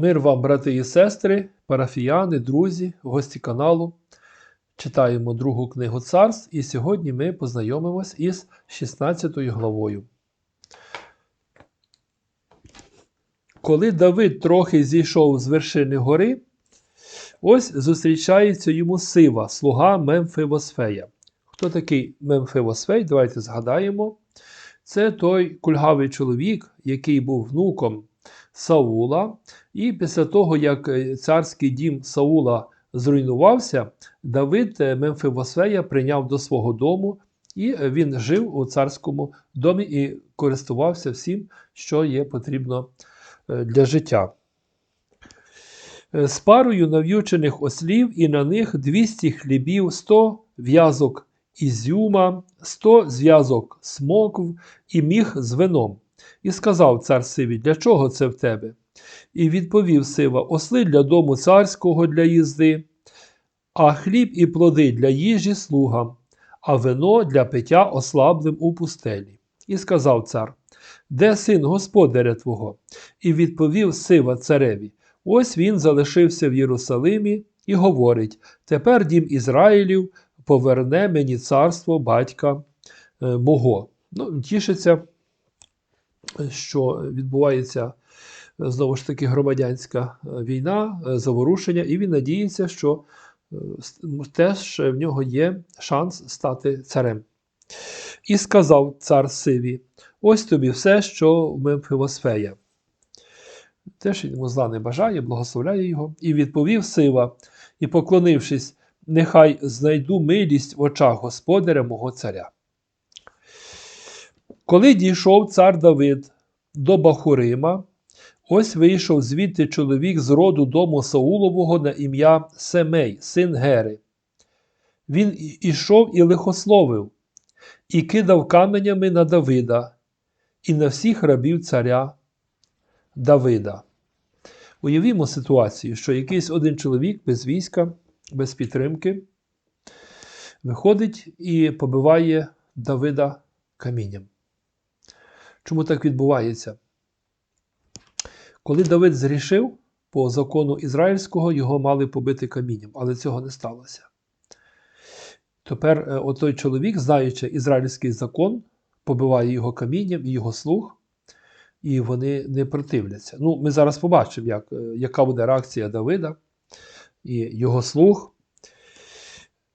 Мир вам, брати і сестри, парафіяни, друзі, гості каналу. Читаємо другу книгу царств, і сьогодні ми познайомимось із 16 главою. Коли Давид трохи зійшов з вершини гори, ось зустрічається йому Сива, слуга Мемфивосфея. Хто такий Мемфивосфей? Давайте згадаємо. Це той кульгавий чоловік, який був внуком Саула. І після того, як е, царський дім Саула зруйнувався, Давид е, Мемфивосфея прийняв до свого дому, і е, він жив у царському домі і користувався всім, що є потрібно для життя. З парою нав'ючених ослів і на них 200 хлібів, 100 в'язок ізюма, 100 зв'язок смокв і міг з вином. І сказав цар Сиві, для чого це в тебе? І відповів Сива: Осли для дому царського для їзди, а хліб і плоди для їжі слугам, а вино для пиття ослаблим у пустелі. І сказав цар: Де син господаря твого? І відповів Сива цареві: Ось він залишився в Єрусалимі і говорить: Тепер дім Ізраїлів поверне мені царство батька е, мого. Ну, Тішиться, що відбувається знову ж таки громадянська е, війна, е, заворушення, і він надіється, що теж в нього є шанс стати царем. І сказав цар Сиві: ось тобі все, що в Мемфивосфея. Теж йому зла не бажає, благословляє його, і відповів Сива, і, поклонившись, нехай знайду милість в очах господаря мого царя. Коли дійшов цар Давид до Бахурима, ось вийшов звідти чоловік з роду дому Саулового на ім'я Семей, син Гери. Він ішов і лихословив, і кидав каменями на Давида і на всіх рабів царя Давида. Уявімо ситуацію, що якийсь один чоловік без війська без підтримки, виходить і побиває Давида камінням. Чому так відбувається? Коли Давид зрішив, по закону ізраїльського його мали побити камінням, але цього не сталося. Тепер е, отой чоловік, знаючи ізраїльський закон, побиває його камінням і його слух, і вони не противляться. Ну, Ми зараз побачимо, як, е, яка буде реакція Давида і його слух.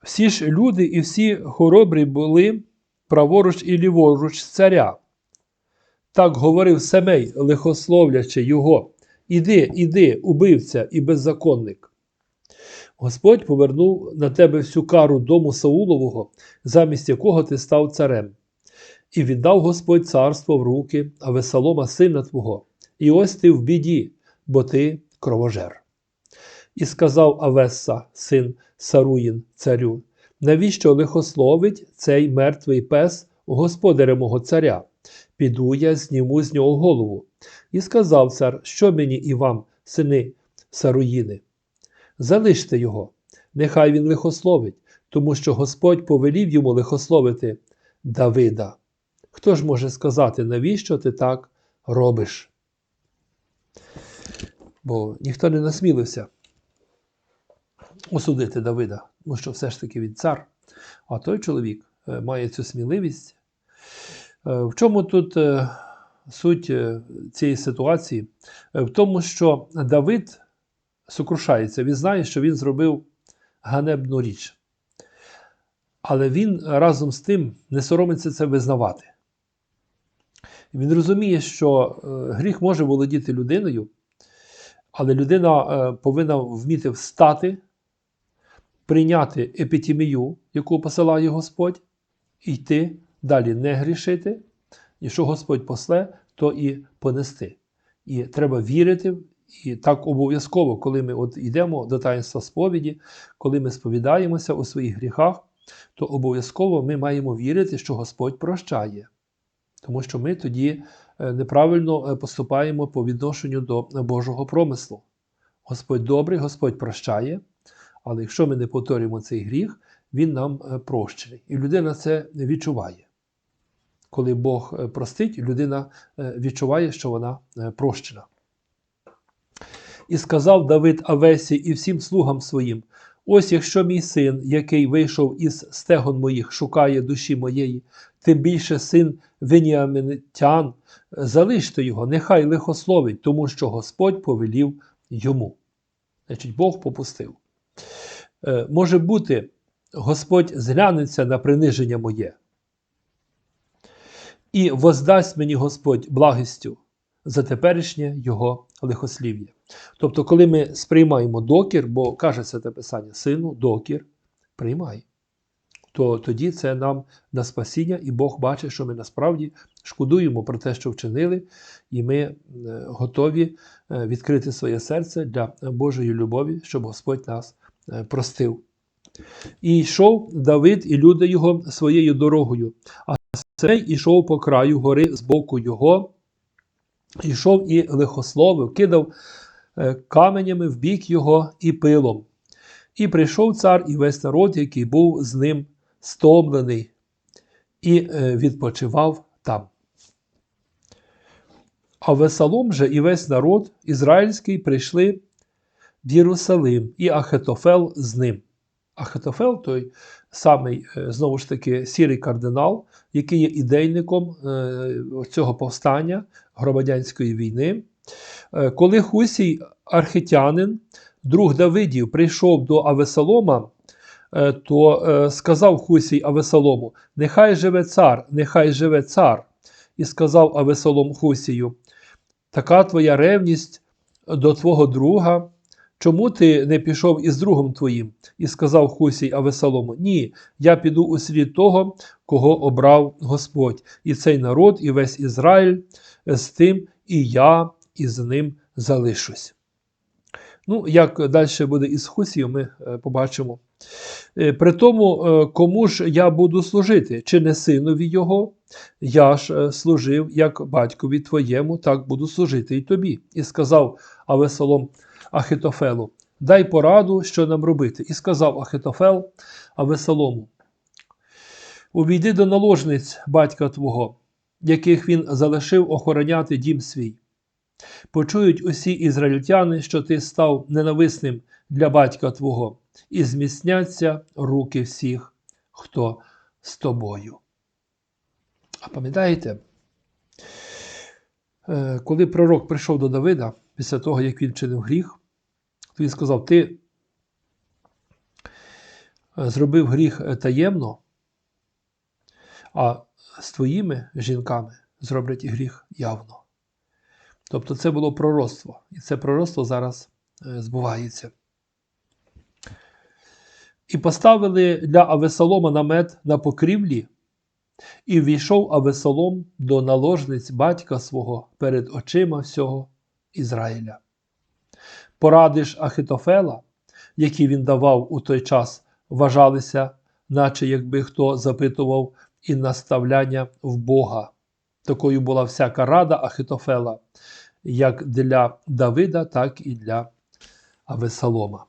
Всі ж люди і всі хоробрі були праворуч і ліворуч царя. Так говорив Семей, лихословлячи його. Іди, іди, убивця і беззаконник. Господь повернув на тебе всю кару дому Саулового, замість якого ти став царем, і віддав Господь царство в руки Авесалома, сина твого, і ось ти в біді, бо ти кровожер. І сказав Авеса, син Саруїн, царю, навіщо лихословить цей мертвий пес господаря мого царя? Піду я зніму з нього голову. І сказав цар, що мені і вам, сини Саруїни? Залиште його, нехай він лихословить, тому що Господь повелів йому лихословити Давида. Хто ж може сказати, навіщо ти так робиш? Бо ніхто не насмілився осудити Давида, тому що все ж таки він цар. А той чоловік е, має цю сміливість. Е, в чому тут е, суть цієї ситуації? В тому, що Давид сокрушається, він знає, що він зробив ганебну річ. Але він разом з тим не соромиться це визнавати. Він розуміє, що гріх може володіти людиною, але людина повинна вміти встати прийняти епітімію, яку посилає Господь, і йти далі не грішити, і що Господь после, то і понести. І треба вірити, і так обов'язково, коли ми от йдемо до таїнства сповіді, коли ми сповідаємося у своїх гріхах, то обов'язково ми маємо вірити, що Господь прощає. Тому що ми тоді е, неправильно е, поступаємо по відношенню до Божого промислу. Господь добрий, Господь прощає. Але якщо ми не повторюємо цей гріх, він нам е, прощений. І людина це відчуває. Коли Бог е, простить, людина е, відчуває, що вона прощена. І сказав Давид Авесі і всім слугам своїм: Ось якщо мій син, який вийшов із стегон моїх, шукає душі моєї, тим більше син Веніаминитян, залиште його, нехай лихословить, тому що Господь повелів йому. Значить, Бог попустив. Е, може бути, Господь зглянеться на приниження моє. І воздасть мені Господь благістю за теперішнє його лихослів'я. Тобто, коли ми сприймаємо докір, бо каже це те писання, сину, докір, приймай, то тоді це нам на спасіння, і Бог бачить, що ми насправді шкодуємо про те, що вчинили, і ми е, готові е, відкрити своє серце для Божої любові, щоб Господь нас е, простив. І йшов Давид і люди його своєю дорогою, Семей ішов по краю гори з боку його, ішов і лихословив, кидав е, каменями в бік його і пилом. І прийшов цар і весь народ, який був з ним стомлений, і е, відпочивав там. А Весалом же і весь народ ізраїльський прийшли в Єрусалим, і Ахетофел з ним. Ахетофел той самий, е, знову ж таки, сірий кардинал, який є ідейником е, цього повстання громадянської війни. Е, Коли Хусій архитянин, друг Давидів, прийшов до Авесолома, то сказав Хусій Авесолому: Нехай живе цар, нехай живе цар. І сказав Авесолом Хусію: Така твоя ревність до твого друга. Чому ти не пішов із другом твоїм? І сказав Хусій Авесолому: Ні, я піду у слід того, кого обрав Господь, і цей народ, і весь Ізраїль з тим, і я із ним залишусь. Ну, як далі буде із Хусією, ми е, побачимо. Е, При тому, е, кому ж я буду служити, чи не синові його? Я ж служив як батькові твоєму, так буду служити і тобі. І сказав Авесолом Ахитофелу: Дай пораду, що нам робити. І сказав Ахитофел Авесолому: Увійди до наложниць батька твого, яких він залишив охороняти дім свій. Почують усі ізраїльтяни, що ти став ненависним для батька твого, і зміцняться руки всіх, хто з тобою. А пам'ятаєте, е, коли пророк прийшов до Давида після того, як він чинив гріх, він сказав: Ти е, зробив гріх е, таємно, а з твоїми жінками зроблять гріх явно. Тобто це було пророцтво, і це пророцтво зараз е, збувається. І поставили для Авесолома намет на покрівлі, і війшов Авесолом до наложниць батька свого перед очима всього Ізраїля. Поради ж Ахитофела, які він давав у той час, вважалися, наче якби хто запитував і наставляння в Бога. Такою була всяка рада Ахитофела, як для Давида, так і для Авесалома.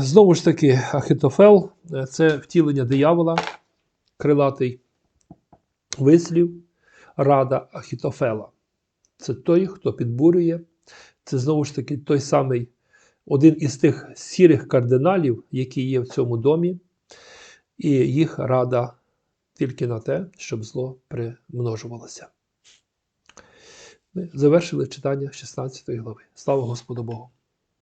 Знову ж таки, Ахитофел це втілення диявола, крилатий вислів, рада Ахітофела. Це той, хто підбурює. Це знову ж таки той самий один із тих сірих кардиналів, які є в цьому домі, і їх рада тільки на те, щоб зло примножувалося. Ми завершили читання 16 глави. Слава Господу Богу!